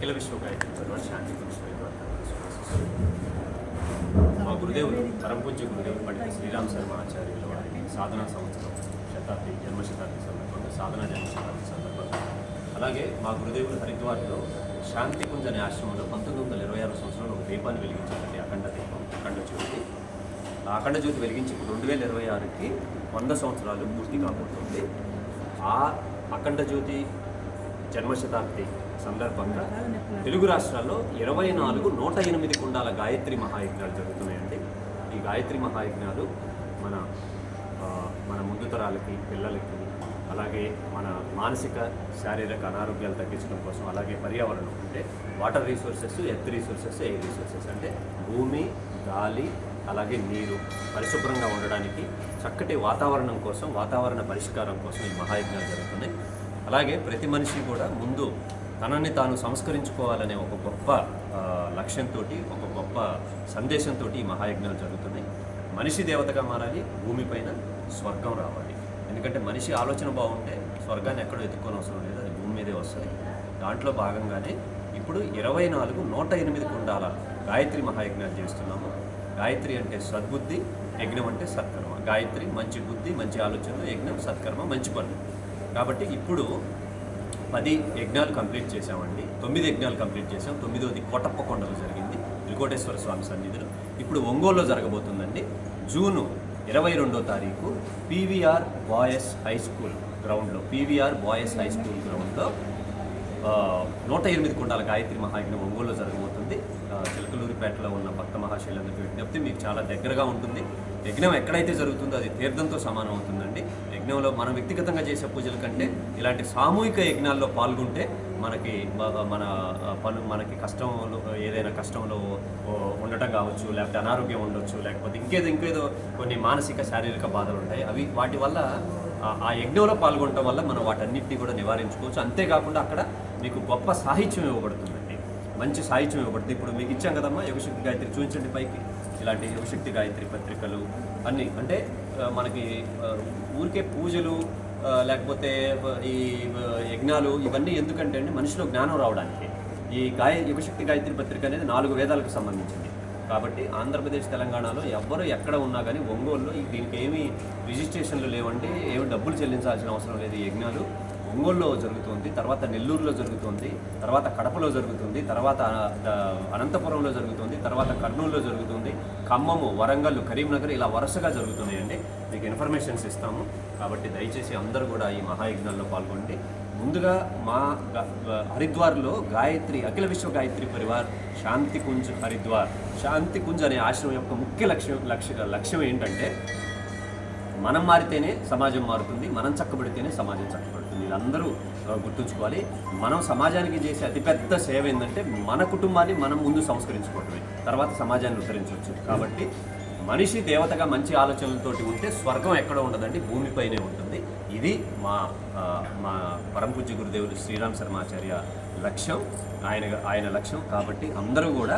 అఖిల విశ్వ గాయత్రి శాంతి మా గురుదేవులు పరమపూజ్య గురుదేవులు పండిత శ్రీరామ్ శర్మ ఆచార్యుల వారి సాధనా సంవత్సరం శతాబ్ది జన్మ శతాబ్ది సందర్భంగా సాధనా జన్మ శతాబ్ది సందర్భంగా. అలాగే మా గురుదేవులు హరిద్వార్లో శాంతి కుంజ్ అనే ఆశ్రమంలో పంతొమ్మిది వందల ఇరవై ఆరు సంవత్సరంలో ఒక దీపాన్ని వెలిగించారండి అఖండ దీపం అఖండ జ్యోతి. ఆ అఖండ జ్యోతి వెలిగించి ఇప్పుడు రెండు వేల ఇరవై ఆరుకి వంద సంవత్సరాలు పూర్తి కాబోతుంది. ఆ అఖండ జ్యోతి జన్మశతాబ్ది సందర్భంగా తెలుగు రాష్ట్రాల్లో ఇరవై నాలుగు నూట ఎనిమిది కుండాల గాయత్రి మహాయజ్ఞాలు జరుగుతున్నాయండి. ఈ గాయత్రి మహాయజ్ఞాలు మన మన ముందు తరాలకి పిల్లలకి అలాగే మన మానసిక శారీరక అనారోగ్యాలు తగ్గించడం కోసం అలాగే పర్యావరణం అంటే water resources earth resources air resources అంటే భూమి గాలి అలాగే నీరు పరిశుభ్రంగా ఉండడానికి చక్కటి వాతావరణం కోసం వాతావరణ పరిష్కారం కోసం ఈ మహాయజ్ఞాలు జరుగుతున్నాయి. అలాగే ప్రతి మనిషి కూడా ముందు తనని తాను సంస్కరించుకోవాలనే ఒక గొప్ప లక్ష్యంతో ఒక గొప్ప సందేశంతో ఈ మహాయజ్ఞాలు జరుగుతున్నాయి. మనిషి దేవతగా మారాలి భూమిపైన స్వర్గం రావాలి. ఎందుకంటే మనిషి ఆలోచన బాగుంటే స్వర్గాన్ని ఎక్కడో ఎత్తుక్కొని అవసరం లేదు అది భూమి మీదే వస్తుంది. దాంట్లో భాగంగానే ఇప్పుడు ఇరవై నాలుగు నూట ఎనిమిది కుండాల గాయత్రి మహాయజ్ఞాలు చేస్తున్నాము. గాయత్రి అంటే సద్బుద్ధి యజ్ఞం అంటే సత్కర్మ. గాయత్రి మంచి బుద్ధి మంచి ఆలోచన యజ్ఞం సత్కర్మ మంచి పనులు. కాబట్టి ఇప్పుడు పది యజ్ఞాలు కంప్లీట్ చేసామండి తొమ్మిది యజ్ఞాలు కంప్లీట్ చేసాం తొమ్మిదవది కోటప్పకొండలో జరిగింది. త్రికోటేశ్వర స్వామి సన్నిధిలో. ఇప్పుడు ఒంగోలులో జరగబోతుందండి. జూను ఇరవై రెండో తారీఖు పీవీఆర్ బాయ్స్ హై స్కూల్ గ్రౌండ్లో. పీవీఆర్ బాయ్స్ హై స్కూల్ గ్రౌండ్లో నూట ఎనిమిది కుండాల గాయత్రి మహాయజ్ఞం ఒంగోలులో జరగబోతుంది. చిలకలూరిపేటలో ఉన్న భక్త మహాశైలందరికీ విజ్ఞప్తి మీకు చాలా దగ్గరగా ఉంటుంది. యజ్ఞం ఎక్కడైతే జరుగుతుందో అది తీర్థంతో సమానం అవుతుందండి. యజ్ఞంలో మనం వ్యక్తిగతంగా చేసే పూజల కంటే ఇలాంటి సామూహిక యజ్ఞాల్లో పాల్గొంటే మనకి మన పను మనకి కష్టంలో ఏదైనా కష్టంలో ఉండటం కావచ్చు లేకపోతే అనారోగ్యం ఉండొచ్చు లేకపోతే ఇంకేదో ఇంకేదో కొన్ని మానసిక శారీరక బాధలు ఉంటాయి. అవి వాటి వల్ల ఆ- ఆ యజ్ఞంలో పాల్గొనడం వల్ల మనం వాటన్నిటిని కూడా నివారించుకోవచ్చు. అంతేకాకుండా అక్కడ మీకు గొప్ప సాహిత్యం ఇవ్వబడుతుందండి. మంచి సాహిత్యం ఇవ్వబడుతుంది. ఇప్పుడు మీకు ఇచ్చాం కదమ్మా యుగశక్తి గాయత్రి చూపించండి పైకి. ఇలాంటి యువశక్తి గాయత్రి పత్రికలు అన్నీ. అంటే మనకి ఊరికే పూజలు లేకపోతే ఈ యజ్ఞాలు ఇవన్నీ ఎందుకంటే అండి మనిషిలో జ్ఞానం రావడానికి. ఈ గాయ యుగశక్తి గాయత్రి పత్రిక అనేది నాలుగు వేదాలకు సంబంధించింది. కాబట్టి ఆంధ్రప్రదేశ్ తెలంగాణలో ఎవ్వరు ఎక్కడ ఉన్నా కానీ ఒంగోలులో దీనికి ఏమీ రిజిస్ట్రేషన్లు లేవండి ఏమి డబ్బులు చెల్లించాల్సిన అవసరం లేదు ఈ యజ్ఞాలు. ఒంగోలులో జరుగుతుంది తర్వాత నెల్లూరులో జరుగుతుంది తర్వాత కడపలో జరుగుతుంది తర్వాత అనంతపురంలో జరుగుతుంది తర్వాత కర్నూలులో జరుగుతుంది ఖమ్మము వరంగల్ కరీంనగర్ ఇలా వరుసగా జరుగుతున్నాయండి. మీకు ఇన్ఫర్మేషన్స్ ఇస్తాము. కాబట్టి దయచేసి అందరూ కూడా ఈ మహాయజ్ఞాల్లో పాల్గొండి ముందుగా మా హరిద్వార్లో గాయత్రి అఖిల విశ్వ గాయత్రి పరివార్ శాంతి కుంజ్ హరిద్వార్. శాంతి కుంజ్ అనే ఆశ్రమం యొక్క ముఖ్య లక్ష్యం లక్ష్య లక్ష్యం ఏంటంటే మనం మారితేనే సమాజం మారుతుంది మనం చక్కబడితేనే సమాజం చక్కబడుతుంది. ఇది అందరూ గుర్తుంచుకోవాలి. మనం సమాజానికి చేసే అతిపెద్ద సేవ ఏంటంటే మన కుటుంబాన్ని మనం ముందు సంస్కరించుకోవటమే. తర్వాత సమాజాన్ని ఉద్ధరించవచ్చు. కాబట్టి మనిషి దేవతగా మంచి ఆలోచనలతోటి ఉంటే స్వర్గం ఎక్కడ ఉండదండి? భూమిపైనే ఉంటుంది. ఇది మా మా పరమ పూజ్య గురుదేవులు శ్రీరామ్ శర్మాచార్య లక్ష్యం. ఆయన ఆయన లక్ష్యం. కాబట్టి అందరూ కూడా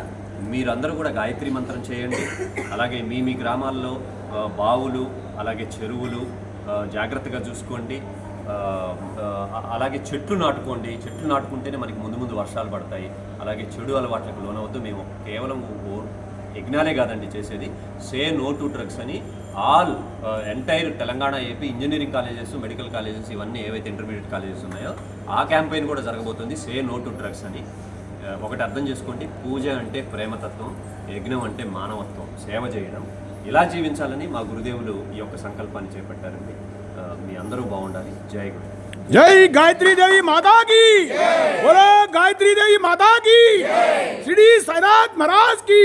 మీరందరూ కూడా గాయత్రి మంత్రం చేయండి. అలాగే మీ మీ గ్రామాల్లో బావులు అలాగే చెరువులు జాగ్రత్తగా చూసుకోండి. అలాగే చెట్లు నాటుకోండి. చెట్లు నాటుకుంటేనే మనకి ముందు ముందు వర్షాలు పడతాయి. అలాగే చెడు అలవాట్లకు లోనవద్దు. మేము కేవలం ఓ- యజ్ఞాలే కాదండి చేసేది. సే నో టు డ్రగ్స్ అని all entire Telangana AP engineering colleges medical colleges ఇవన్నీ ఏవైతే ఇంటర్మీడియట్ కాలేజెస్ ఉన్నాయో ఆ క్యాంపెయిన్ కూడా జరగబోతుంది. సే నో టు డ్రగ్స్ అని. ఒకటి అర్థం చేసుకోండి. పూజ అంటే ప్రేమతత్వం యజ్ఞం అంటే మానవత్వం సేవ చేయడం. ఇలా జీవించాలని మా గురుదేవులు ఈ యొక్క సంకల్పాన్ని చేపట్టారండి. మీ అందరూ బాగుండాలి. జై గురు జై గాయత్రీ దేవి మాతాకి గాయత్రీ దేవి మాతాకి! శ్రీ సైనాథ్ మహారాజ్కి!